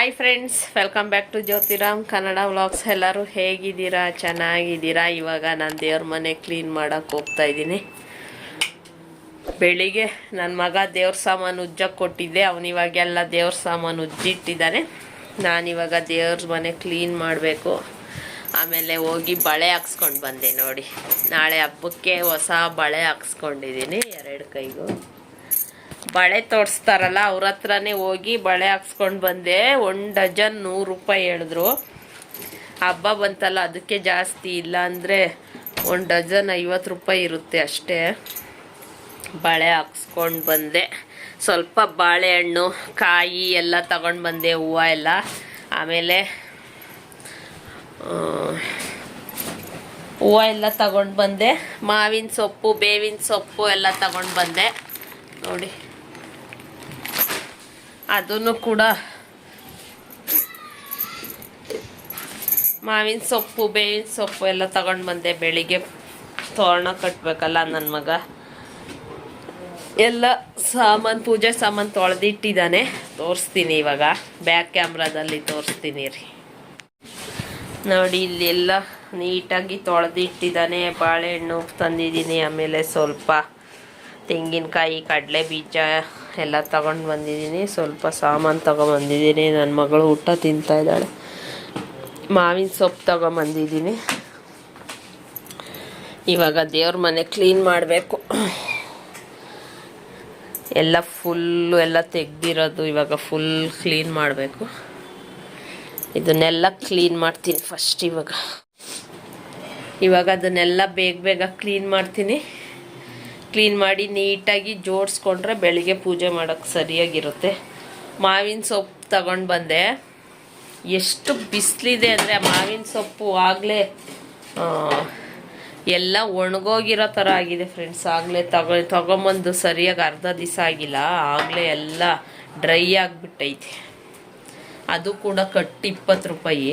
Hi friends welcome back to Jyothiram Kannada vlogs ಎಲ್ಲರೂ ಹೇಗಿದ್ದೀರಾ? ಚೆನ್ನಾಗಿದ್ದೀರಾ? ಇವಾಗ ನಾನು ದೇವ್ರ ಮನೆ ಕ್ಲೀನ್ ಮಾಡೋಕ್ಕೆ ಹೋಗ್ತಾ ಇದ್ದೀನಿ. ಬೆಳಿಗ್ಗೆ ನನ್ನ ಮಗ ದೇವ್ರ ಸಾಮಾನು ಉಜ್ಜಕ್ಕೆ ಕೊಟ್ಟಿದ್ದೆ. ಅವನಿವಾಗೆಲ್ಲ ದೇವ್ರ ಸಾಮಾನು ಉಜ್ಜಿಟ್ಟಿದ್ದಾನೆ ನಾನಿವಾಗ ದೇವ್ರ ಮನೆ ಕ್ಲೀನ್ ಮಾಡಬೇಕು. ಆಮೇಲೆ ಹೋಗಿ ಬಳೆ ಹಾಕ್ಸ್ಕೊಂಡು ಬಂದೆ ನೋಡಿ. ನಾಳೆ ಹಬ್ಬಕ್ಕೆ ಹೊಸ ಬಳೆ ಹಾಕ್ಸ್ಕೊಂಡಿದ್ದೀನಿ ಎರಡು ಕೈಗೂ. ಬಳೆ ತೋರಿಸ್ತಾರಲ್ಲ ಅವ್ರ ಹತ್ರನೇ ಹೋಗಿ ಬಳೆ ಹಾಕ್ಸ್ಕೊಂಡು ಬಂದೆ. ಒಂದು ಡಜನ್ ನೂರು ರೂಪಾಯಿ ಹೇಳಿದ್ರು. ಹಬ್ಬ ಬಂತಲ್ಲ, ಅದಕ್ಕೆ ಜಾಸ್ತಿ ಇಲ್ಲ ಅಂದರೆ ಒಂದು ಡಜನ್ ಐವತ್ತು ರೂಪಾಯಿ ಇರುತ್ತೆ ಅಷ್ಟೇ. ಬಳೆ ಹಾಕ್ಸ್ಕೊಂಡು ಬಂದೆ. ಸ್ವಲ್ಪ ಬಾಳೆಹಣ್ಣು, ಕಾಯಿ ಎಲ್ಲ ತಗೊಂಡು ಬಂದೆ, ಹೂವು ಎಲ್ಲ. ಆಮೇಲೆ ಹೂವು ಎಲ್ಲ ತಗೊಂಡು ಬಂದೆ. ಮಾವಿನ ಸೊಪ್ಪು, ಬೇವಿನ ಸೊಪ್ಪು ಎಲ್ಲ ತಗೊಂಡು ಬಂದೆ. ನೋಡಿ. ಅದನ್ನು ಕೂಡ ಮಾವಿನ ಸೊಪ್ಪು, ಬೇವಿನ ಸೊಪ್ಪು ಎಲ್ಲ ತಗೊಂಡು ಬಂದೆ ಬೆಳಿಗ್ಗೆ. ತೋರಣ ಕಟ್ಟಬೇಕಲ್ಲ ನನ್ನ ಮಗ. ಎಲ್ಲ ಸಾಮಾನು, ಪೂಜೆ ಸಾಮಾನು ತೊಳೆದಿಟ್ಟಿದ್ದಾನೆ. ತೋರಿಸ್ತೀನಿ ಇವಾಗ. ಬ್ಯಾಕ್ ಕ್ಯಾಮ್ರಾದಲ್ಲಿ ತೋರಿಸ್ತೀನಿ ರೀ. ನೋಡಿ, ಇಲ್ಲೆಲ್ಲ ನೀಟಾಗಿ ತೊಳೆದಿಟ್ಟಿದ್ದಾನೆ. ಬಾಳೆಹಣ್ಣು ತಂದಿದ್ದೀನಿ ಆಮೇಲೆ ಸ್ವಲ್ಪ ತೆಂಗಿನಕಾಯಿ ಕಡಲೆ ಬೀಜ ಎಲ್ಲ ತಗೊಂಡು ಬಂದಿದ್ದೀನಿ. ಸ್ವಲ್ಪ ಸಾಮಾನು ತಗೊಂಬಂದಿದ್ದೀನಿ ನನ್ನ ಮಗಳು ಊಟ ತಿಂತಾಯಿದ್ದಾಳೆ ಮಾವಿನ ಸೊಪ್ಪು ತಗೊಂಬಂದಿದ್ದೀನಿ ಇವಾಗ ದೇವ್ರ ಮನೆ ಕ್ಲೀನ್ ಮಾಡಬೇಕು. ಎಲ್ಲ ಫುಲ್ಲು ಎಲ್ಲ ತೆಗ್ದಿರೋದು ಇವಾಗ ಫುಲ್ ಕ್ಲೀನ್ ಮಾಡಬೇಕು. ಇದನ್ನೆಲ್ಲ ಕ್ಲೀನ್ ಮಾಡ್ತೀನಿ ಫಸ್ಟ್ ಇವಾಗ. ಇವಾಗ ಅದನ್ನೆಲ್ಲ ಬೇಗ ಬೇಗ ಕ್ಲೀನ್ ಮಾಡ್ತೀನಿ. ಕ್ಲೀನ್ ಮಾಡಿ ನೀಟಾಗಿ ಜೋಡಿಸ್ಕೊಂಡ್ರೆ ಬೆಳಿಗ್ಗೆ ಪೂಜೆ ಮಾಡೋಕ್ಕೆ ಸರಿಯಾಗಿರುತ್ತೆ. ಮಾವಿನ ಸೊಪ್ಪು ತಗೊಂಡು ಬಂದೆ. ಎಷ್ಟು ಬಿಸಿಲಿದೆ ಅಂದರೆ ಮಾವಿನ ಸೊಪ್ಪು ಆಗಲೇ ಎಲ್ಲ ಒಣಗೋಗಿರೋ ಥರ ಆಗಿದೆ ಫ್ರೆಂಡ್ಸ್ ಆಗಲೇ ತಗೊ, ತಗೊಂಬಂದು ಸರಿಯಾಗಿ ಅರ್ಧ ದಿವಸ ಆಗಿಲ್ಲ. ಆಗಲೇ ಎಲ್ಲ ಡ್ರೈ ಆಗಿಬಿಟ್ಟೈತೆ. ಅದು ಕೂಡ ಕಟ್ಟಿ ಇಪ್ಪತ್ತು ರೂಪಾಯಿ.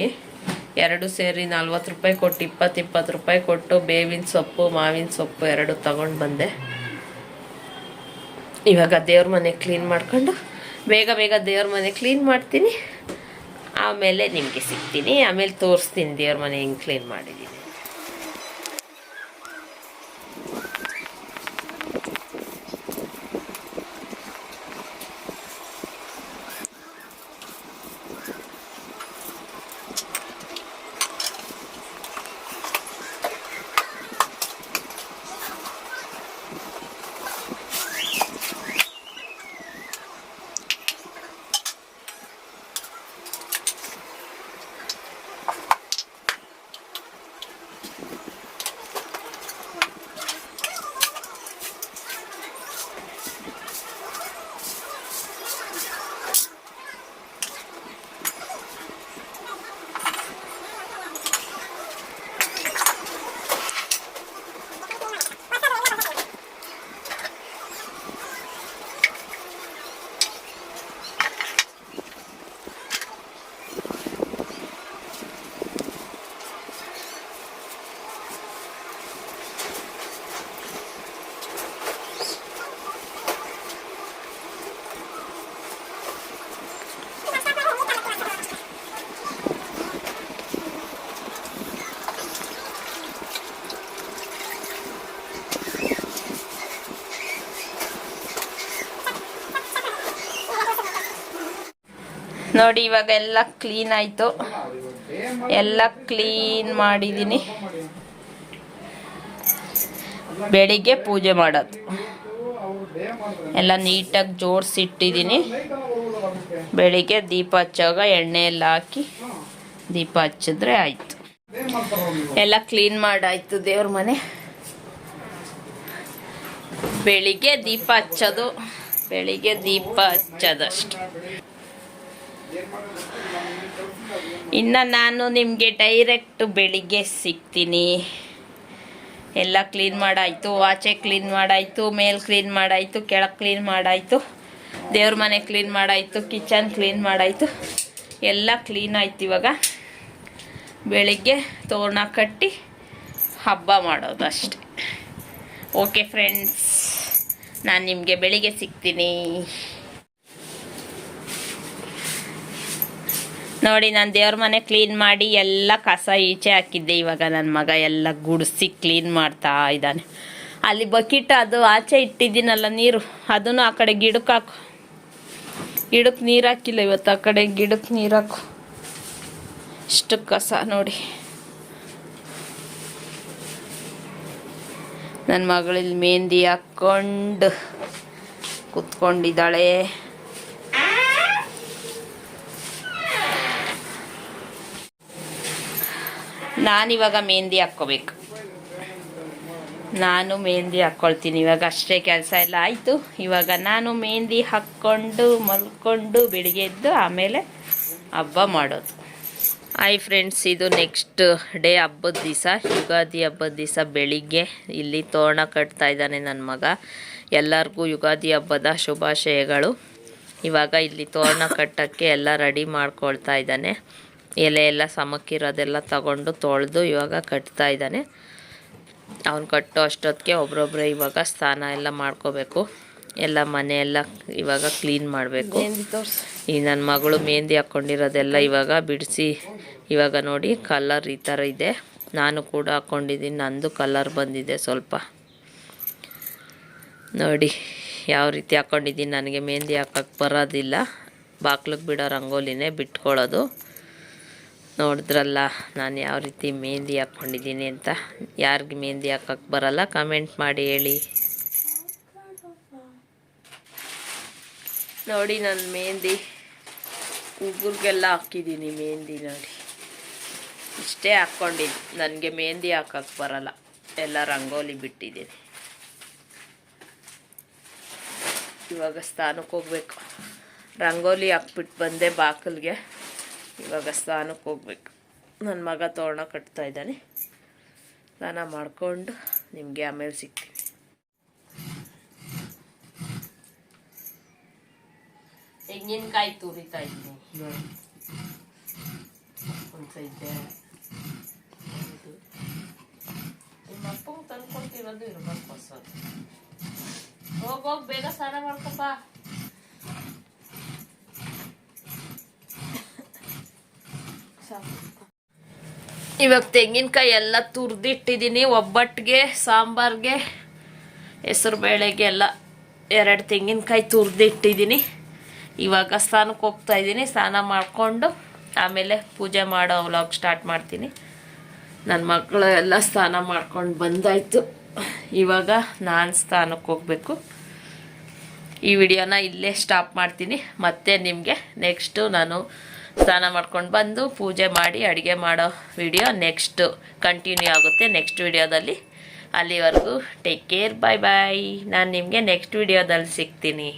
ಎರಡು ಸೇರಿ ನಲ್ವತ್ತು ರೂಪಾಯಿ ಕೊಟ್ಟು ಇಪ್ಪತ್ತು ಇಪ್ಪತ್ತು ರೂಪಾಯಿ ಕೊಟ್ಟು ಬೇವಿನ ಸೊಪ್ಪು, ಮಾವಿನ ಸೊಪ್ಪು ಎರಡು ತಗೊಂಡು ಬಂದೆ. ಇವಾಗ ದೇವ್ರ ಮನೆ ಕ್ಲೀನ್ ಮಾಡ್ಕೊಂಡು ಬೇಗ ಬೇಗ ದೇವ್ರ ಮನೆ ಕ್ಲೀನ್ ಮಾಡ್ತೀನಿ. ಆಮೇಲೆ ನಿಮಗೆ ಸಿಗ್ತೀನಿ. ಆಮೇಲೆ ತೋರಿಸ್ತೀನಿ ದೇವ್ರ ಮನೆ ಹಿಂಗೆ ಕ್ಲೀನ್ ಮಾಡಿದ್ದೀನಿ ನೋಡಿ, ಇವಾಗ ಎಲ್ಲ ಕ್ಲೀನ್ ಆಯ್ತು. ಎಲ್ಲ ಕ್ಲೀನ್ ಮಾಡಿದ್ದೀನಿ ಬೆಳಿಗ್ಗೆ ಪೂಜೆ ಮಾಡೋದು. ಎಲ್ಲ ನೀಟಾಗಿ ಜೋಡಿಸಿಟ್ಟಿದ್ದೀನಿ ಬೆಳಿಗ್ಗೆ ದೀಪ ಹಚ್ಚೋವಾಗ ಎಣ್ಣೆ ಎಲ್ಲ ಹಾಕಿ ದೀಪ ಹಚ್ಚಿದ್ರೆ ಆಯಿತು. ಎಲ್ಲ ಕ್ಲೀನ್ ಮಾಡಾಯ್ತು ದೇವ್ರ ಮನೆ. ಬೆಳಿಗ್ಗೆ ದೀಪ ಹಚ್ಚೋದು. ಬೆಳಿಗ್ಗೆ ದೀಪ ಹಚ್ಚೋದಷ್ಟೆ. ಇನ್ನು ನಾನು ನಿಮಗೆ ಡೈರೆಕ್ಟ್ ಬೆಳಿಗ್ಗೆ ಸಿಗ್ತೀನಿ. ಎಲ್ಲ ಕ್ಲೀನ್ ಮಾಡಾಯಿತು ವಾಚೆ ಕ್ಲೀನ್ ಮಾಡಾಯಿತು, ಮೇಲ್ ಕ್ಲೀನ್ ಮಾಡಾಯಿತು, ಕೆಳಗೆ ಕ್ಲೀನ್ ಮಾಡಾಯಿತು, ದೇವ್ರ ಮನೆ ಕ್ಲೀನ್ ಮಾಡಾಯಿತು ಕಿಚನ್ ಕ್ಲೀನ್ ಮಾಡಾಯಿತು, ಎಲ್ಲ ಕ್ಲೀನ್ ಆಯ್ತು ಇವಾಗ. ಬೆಳಿಗ್ಗೆ ತೋರಣ ಕಟ್ಟಿ ಹಬ್ಬ ಮಾಡೋದು ಅಷ್ಟೆ. ಓಕೆ ಫ್ರೆಂಡ್ಸ್ ನಾನು ನಿಮಗೆ ಬೆಳಿಗ್ಗೆ ಸಿಗ್ತೀನಿ. ನೋಡಿ, ನಾನು ದೇವ್ರ ಮನೆ ಕ್ಲೀನ್ ಮಾಡಿ ಎಲ್ಲ ಕಸ ಈಚೆ ಹಾಕಿದ್ದೆ. ಇವಾಗ ನನ್ನ ಮಗ ಎಲ್ಲ ಗುಡಿಸಿ ಕ್ಲೀನ್ ಮಾಡ್ತಾ ಇದ್ದಾನೆ. ಅಲ್ಲಿ ಬಕೆಟ್ ಅದು ಆಚೆ ಇಟ್ಟಿದ್ದೀನಲ್ಲ ನೀರು. ಅದನ್ನು ಆ ಕಡೆ ಗಿಡಕ್ಕೆ ಹಾಕು. ಗಿಡಕ್ಕೆ ನೀರು ಹಾಕಿಲ್ಲ ಇವತ್ತು. ಆ ಕಡೆ ಗಿಡಕ್ಕೆ ನೀರು ಹಾಕು. ಇಷ್ಟು ಕಸ ನೋಡಿ. ನನ್ನ ಮಗಳಲ್ಲಿ ಮೆಹಂದಿ ಹಾಕ್ಕೊಂಡು ಕುತ್ಕೊಂಡಿದ್ದಾಳೆ. ನಾನಿವಾಗ ಮೆಹಂದಿ ಹಾಕ್ಕೋಬೇಕು. ನಾನು ಮೆಹಂದಿ ಹಾಕ್ಕೊಳ್ತೀನಿ. ಇವಾಗ ಅಷ್ಟೇ ಕೆಲಸ ಎಲ್ಲ ಆಯಿತು. ಇವಾಗ ನಾನು ಮೆಹಂದಿ ಹಾಕ್ಕೊಂಡು, ಮಲ್ಕೊಂಡು, ಬೆಳಿಗ್ಗೆ ಎದ್ದು ಆಮೇಲೆ ಹಬ್ಬ ಮಾಡೋದು. ಹಾಯ್ ಫ್ರೆಂಡ್ಸ್ ಇದು ನೆಕ್ಸ್ಟ್ ಡೇ ಹಬ್ಬದ ದಿವಸ. ಯುಗಾದಿ ಹಬ್ಬದ ದಿವಸ ಬೆಳಿಗ್ಗೆ ಇಲ್ಲಿ ತೋರಣ ಕಟ್ತಾ ಇದ್ದಾನೆ ನನ್ನ ಮಗ. ಎಲ್ಲರಿಗೂ ಯುಗಾದಿ ಹಬ್ಬದ ಶುಭಾಶಯಗಳು. ಇವಾಗ ಇಲ್ಲಿ ತೋರಣ ಕಟ್ಟೋಕ್ಕೆ ಎಲ್ಲ ರೆಡಿ ಮಾಡ್ಕೊಳ್ತಾ ಇದ್ದಾನೆ. ಎಲೆ ಎಲ್ಲ ಸಮಕ್ಕಿರೋದೆಲ್ಲ ತಗೊಂಡು ತೊಳೆದು ಇವಾಗ ಕಟ್ತಾ ಇದ್ದಾನೆ. ಅವ್ನು ಕಟ್ಟೋ ಅಷ್ಟೊತ್ತಿಗೆ ಒಬ್ರೊಬ್ರು ಇವಾಗ ಸ್ನಾನ ಎಲ್ಲ ಮಾಡ್ಕೋಬೇಕು. ಎಲ್ಲ ಮನೆ ಎಲ್ಲ ಇವಾಗ ಕ್ಲೀನ್ ಮಾಡಬೇಕು. ಈ ನನ್ನ ಮಗಳು ಮೆಹಂದಿ ಹಾಕ್ಕೊಂಡಿರೋದೆಲ್ಲ ಇವಾಗ ಬಿಡಿಸಿ. ಇವಾಗ ನೋಡಿ ಕಲರ್ ಈ ಥರ ಇದೆ. ನಾನು ಕೂಡ ಹಾಕ್ಕೊಂಡಿದ್ದೀನಿ ನಂದು ಕಲರ್ ಬಂದಿದೆ ಸ್ವಲ್ಪ. ನೋಡಿ ಯಾವ ರೀತಿ ಹಾಕ್ಕೊಂಡಿದ್ದೀನಿ ನನಗೆ ಮೆಹಂದಿ ಹಾಕಕ್ಕೆ ಬರೋದಿಲ್ಲ. ಬಾಕ್ಲಿಗೆ ಬಿಡೋ ರಂಗೋಲಿನೇ ಬಿಟ್ಕೊಳ್ಳೋದು. ನೋಡಿದ್ರಲ್ಲ, ನಾನು ಯಾವ ರೀತಿ ಮೆಹಂದಿ ಹಾಕ್ಕೊಂಡಿದ್ದೀನಿ ಅಂತ. ಯಾರಿಗೆ ಮೆಹಂದಿ ಹಾಕಕ್ಕೆ ಬರಲ್ಲ ಕಮೆಂಟ್ ಮಾಡಿ ಹೇಳಿ. ನೋಡಿ ನಾನು ಮೆಹಂದಿ, ಉಗುರಿಗೆಲ್ಲ ಹಾಕಿದ್ದೀನಿ ಮೆಹಂದಿ ನೋಡಿ. ಇಷ್ಟೇ ಹಾಕ್ಕೊಂಡಿದ್ದು ನನಗೆ ಮೆಹಂದಿ ಹಾಕಕ್ಕೆ ಬರಲ್ಲ. ಎಲ್ಲ ರಂಗೋಲಿ ಬಿಟ್ಟಿದ್ದೀನಿ. ಇವಾಗ ಸ್ಥಾನಕ್ಕೆ ಹೋಗ್ಬೇಕು. ರಂಗೋಲಿ ಹಾಕ್ಬಿಟ್ಟು ಬಂದೆ ಬಾಕಲ್ಗೆ. ಇವಾಗ ಸ್ನಾನಕ್ಕೆ ಹೋಗ್ಬೇಕು. ನನ್ನ ಮಗ ತೋರಣ ಕಟ್ತಾ ಇದ್ದಾನೆ. ಸ್ನಾನ ಮಾಡಿಕೊಂಡು ನಿಮಗೆ ಆಮೇಲೆ ಸಿಗ್ತೀನಿ. ತೆಂಗಿನಕಾಯಿ ತುರಿತಾ ಇದ್ದೀನಿ. ನಿಮ್ಮ ಅಪ್ಪಂಗೆ ತಂದ್ಕೊಡ್ತಿರೋದು ಇರ್ಬೇಕು ಹೊಸದು ಹೋಗೋಗಿ ಬೇಗ ಸ್ನಾನ ಮಾಡ್ಕೊಪ್ಪ ಇವಾಗ ತೆಂಗಿನಕಾಯಿ ಎಲ್ಲ ತುರಿದಿಟ್ಟಿದ್ದೀನಿ ಒಬ್ಬಟ್ಟಿಗೆ, ಸಾಂಬಾರ್ಗೆ, ಹೆಸರು ಬೇಳೆಗೆ ಎಲ್ಲ ಎರಡು ತೆಂಗಿನಕಾಯಿ ತುರಿದಿಟ್ಟಿದ್ದೀನಿ ಇವಾಗ ಸ್ನಾನಕ್ಕೆ ಹೋಗ್ತಾ ಇದ್ದೀನಿ ಸ್ನಾನ ಮಾಡಿಕೊಂಡು ಆಮೇಲೆ ಪೂಜೆ ಮಾಡೋ ವ್ಲಾಗ್ ಸ್ಟಾರ್ಟ್ ಮಾಡ್ತೀನಿ. ನನ್ನ ಮಕ್ಕಳು ಎಲ್ಲ ಸ್ನಾನ ಮಾಡ್ಕೊಂಡು ಬಂದಾಯಿತು. ಇವಾಗ ನಾನು ಸ್ನಾನಕ್ಕೆ ಹೋಗಬೇಕು. ಈ ವಿಡಿಯೋನ ಇಲ್ಲೇ ಸ್ಟಾಪ್ ಮಾಡ್ತೀನಿ. ಮತ್ತೆ ನಿಮಗೆ ನೆಕ್ಸ್ಟು ನಾನು ಸ್ನಾನ ಮಾಡ್ಕೊಂಡು ಬಂದು ಪೂಜೆ ಮಾಡಿ ಅಡುಗೆ ಮಾಡೋ ವಿಡಿಯೋ ನೆಕ್ಸ್ಟ್ ಕಂಟಿನ್ಯೂ ಆಗುತ್ತೆ ನೆಕ್ಸ್ಟ್ ವಿಡಿಯೋದಲ್ಲಿ ಅಲ್ಲಿವರೆಗೂ ಟೇಕ್ ಕೇರ್ ಬಾಯ್ ಬಾಯ್ ನಾನು ನಿಮಗೆ ನೆಕ್ಸ್ಟ್ ವಿಡಿಯೋದಲ್ಲಿ ಸಿಗ್ತೀನಿ.